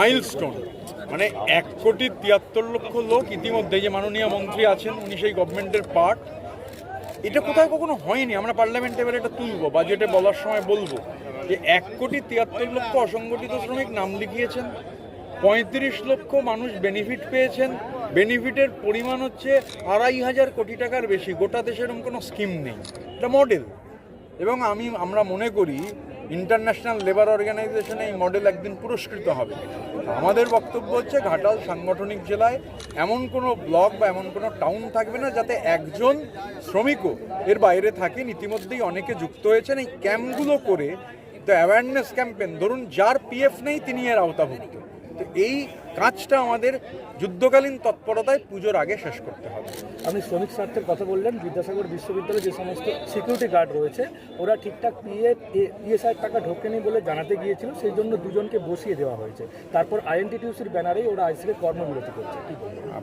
Milestone মানে এক কোটি তিয়াত্তর লক্ষ লোক ইতিমধ্যে যে মাননীয় মন্ত্রী আছেন, উনি সেই গভর্নমেন্টের পার্ট এটা কোথাও কখনো হয়নি। আমরা পার্লামেন্টে এবার এটা তুলবো বাজেটে বলার সময় বলব যে এক কোটি তিয়াত্তর লক্ষ অসংগঠিত শ্রমিক নাম লিখিয়েছেন, পঁয়ত্রিশ লক্ষ মানুষ বেনিফিট পেয়েছেন বেনিফিটের পরিমাণ হচ্ছে আড়াই হাজার কোটি টাকার বেশি। গোটা দেশে এরকম কোনো স্কিম নেই। এটা মডেল এবং আমি, আমরা মনে করি ইন্টারন্যাশনাল লেবার অর্গানাইজেশনে এই মডেল একদিন পুরস্কৃত হবে। আমাদের বক্তব্য হচ্ছে, ঘাটাল সাংগঠনিক জেলায় এমন কোনো ব্লক বা এমন কোনো টাউন থাকবে না যাতে একজন শ্রমিকও এর বাইরে থাকেন ইতিমধ্যেই অনেকে যুক্ত হয়েছেন এই ক্যাম্পগুলো করে। তো অ্যাওয়ারনেস ক্যাম্পেন ধরুন, যার পিএফ নেই, তিনি এর আওতাভুক্ত। তো এই কাজটা আমাদের যুদ্ধকালীন তৎপরতায় পুজোর আগে শেষ করতে হবে। আপনি শ্রমিক স্বার্থের কথা বললেন বিদ্যাসাগর বিশ্ববিদ্যালয়ে যে সমস্ত সিকিউরিটি গার্ড রয়েছে ওরা ঠিকঠাক পিএফ ইএসআই টাকা ঢোকেনি বলে জানাতে গিয়েছিল সেই জন্য দুজনকে বসিয়ে দেওয়া হয়েছে। তারপর আইএনটিটিউসির ব্যানারেই ওরা আইসিকে কর্মবিরতি করছে।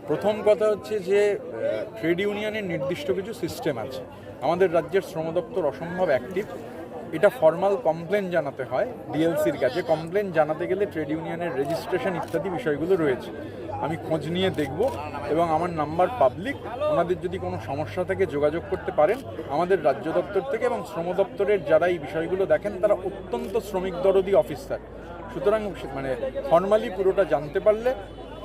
প্রথম কথা হচ্ছে যে ট্রেড ইউনিয়নের নির্দিষ্ট কিছু সিস্টেম আছে। আমাদের রাজ্যের শ্রম দপ্তর অসম্ভব অ্যাক্টিভ এটা ফর্মাল কমপ্লেন জানাতে হয় ডিএলসির কাছে। কমপ্লেন জানাতে গেলে ট্রেড ইউনিয়নের রেজিস্ট্রেশন ইত্যাদি বিষয়গুলো রয়েছে। আমি খোঁজ নিয়ে দেখব এবং আমার নাম্বার পাবলিক ওনাদের যদি কোনো সমস্যা থেকে যোগাযোগ করতে পারেন। আমাদের রাজ্য দপ্তর থেকে এবং শ্রম দপ্তরের যারা এই বিষয়গুলো দেখেন, তারা অত্যন্ত শ্রমিক দরদি অফিসার সুতরাং মানে ফর্মালি পুরোটা জানতে পারলে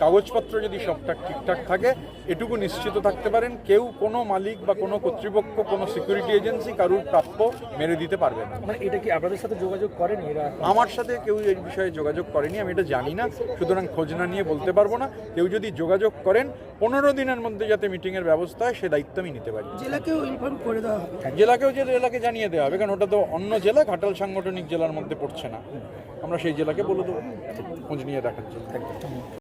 কাগজপত্র যদি সবটা ঠিকঠাক থাকে এটুকু নিশ্চিত থাকতে পারেন কেউ কোনো মালিক বা কোনো কর্তৃপক্ষ কোনো সিকিউরিটি এজেন্সি কারুর প্রাপ্য মেরে দিতে পারবে না। মানে এটা কি আপনাদের সাথে যোগাযোগ করেন এরা? আমার সাথে কেউ এই বিষয়ে যোগাযোগ করেনি আমি এটা জানি না। সুতরাং খোঁজ না নিয়ে বলতে পারব না। কেউ যদি যোগাযোগ করেন পনেরো দিনের মধ্যে যাতে মিটিংয়ের ব্যবস্থা হয় সে দায়িত্ব আমি নিতে পারি। জেলাকেও ইনফর্ম করে দেওয়া হবে। জেলাকেও যে জেলাকে জানিয়ে দেওয়া হবে কারণ ওটা তো অন্য জেলা ঘাটাল সাংগঠনিক জেলার মধ্যে পড়ছে না। আমরা সেই জেলাকে বলে দেবো। খোঁজ নিয়ে দেখার জন্য।